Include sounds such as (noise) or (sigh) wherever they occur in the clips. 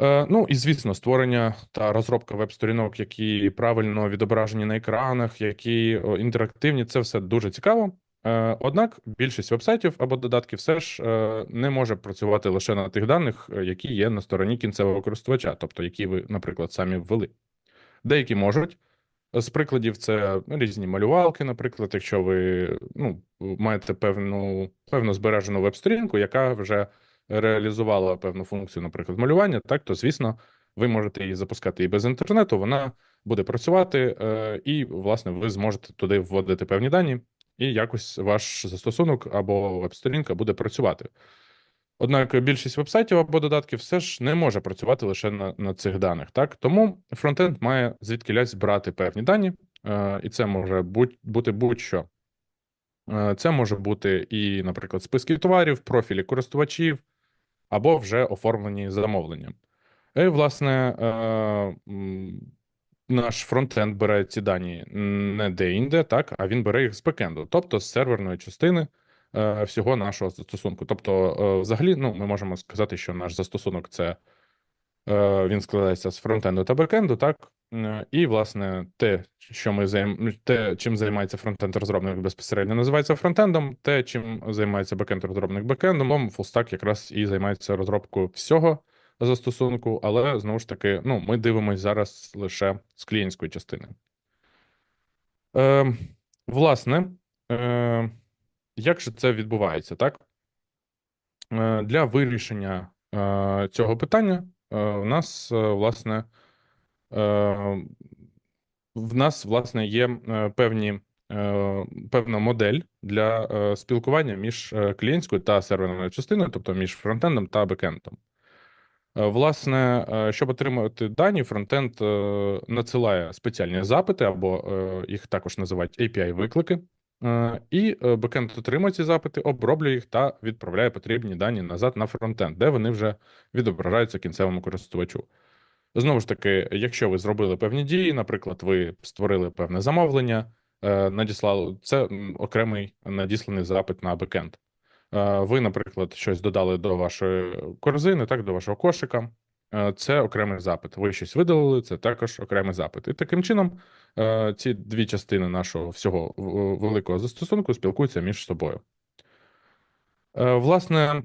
Е, Ну і звісно, створення та розробка веб-сторінок, які правильно відображені на екранах, які інтерактивні, це все дуже цікаво. Е, Однак більшість вебсайтів або додатків все ж е, не може працювати лише на тих даних, які є на стороні кінцевого користувача, тобто які ви, наприклад, самі ввели. Деякі можуть. З прикладів це різні малювалки, наприклад, якщо ви ну, маєте певну певну збережену веб-сторінку, яка вже реалізувала певну функцію, наприклад, малювання, так то звісно, ви можете її запускати і без інтернету, вона буде працювати, е, і, власне, ви зможете туди вводити певні дані, і якось ваш застосунок або веб-сторінка буде працювати. Однак більшість вебсайтів або додатків все ж не може працювати лише на на цих даних. Так тому фронтенд має звідкілясь брати певні дані, е, і це може будь, бути будь-що. Е, це може бути і, наприклад, списки товарів, профілі користувачів або вже оформлені замовлення. І, власне, е, наш фронтенд бере ці дані не де-інде, так, а він бере їх з бекенду, тобто з серверної частини е, всього нашого застосунку. Тобто, е, взагалі, ну, ми можемо сказати, що наш застосунок це він складається з фронтенду та бекенду, так. Е, І, власне, те, що ми займ... те, чим займається фронтенд розробник безпосередньо, називається фронтендом. Те, чим займається бекенд розробник бекендом, фулстак якраз і займається розробкою всього застосунку, але знову ж таки, ну, ми дивимося зараз лише з клієнтської частини. Е, Власне, е, як же це відбувається, так? Е, Для вирішення е, цього питання е, у нас, е, власне, е, в нас, власне, є певні, певна модель для спілкування між е, клієнтською та серверною частиною, тобто між фронтендом та бекендом. Е, Власне, е, щоб отримати дані, фронтенд надсилає спеціальні запити, або їх також називають API-виклики. Е, І е, бекенд отримує ці запити, оброблює їх та відправляє потрібні дані назад на фронтенд, де вони вже відображаються кінцевому користувачу. Знову ж таки, якщо ви зробили певні дії, наприклад, ви створили певне замовлення, е, надіслали це окремий надісланий запит на бекенд. Ви, наприклад, щось додали до вашої корзини, так, до вашого кошика. Е, Це окремий запит. Ви щось видалили, це також окремий запит. І таким чином е, ці дві частини нашого всього великого застосунку спілкуються між собою. Е, Власне,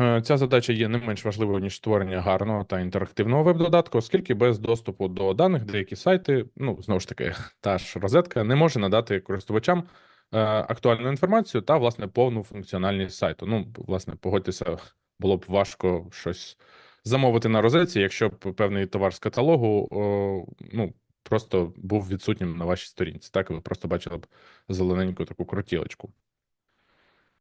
е, ця задача є не менш важливою, ніж створення гарного та інтерактивного веб-додатку, оскільки без доступу до даних деякі сайти, ну, знову ж таки, (laughs) та ж розетка, не може надати користувачам е, актуальну інформацію та, власне, повну функціональність сайту. Ну, власне, погодьтеся, було б важко щось замовити на розетці, якщо б певний товар з каталогу о, ну, просто був відсутнім на вашій сторінці. Так, ви просто бачили б зелененьку таку крутілочку.